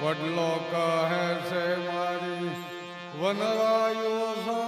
વડલો કહે છે મારી વનરાયો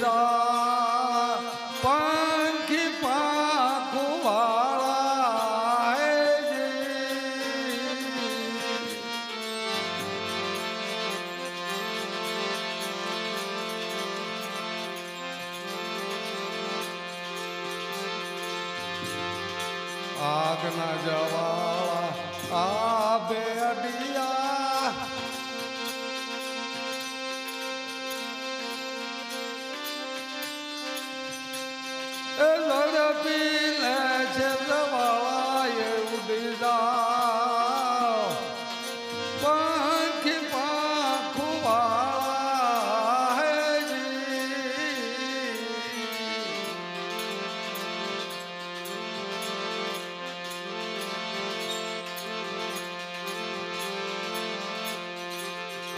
자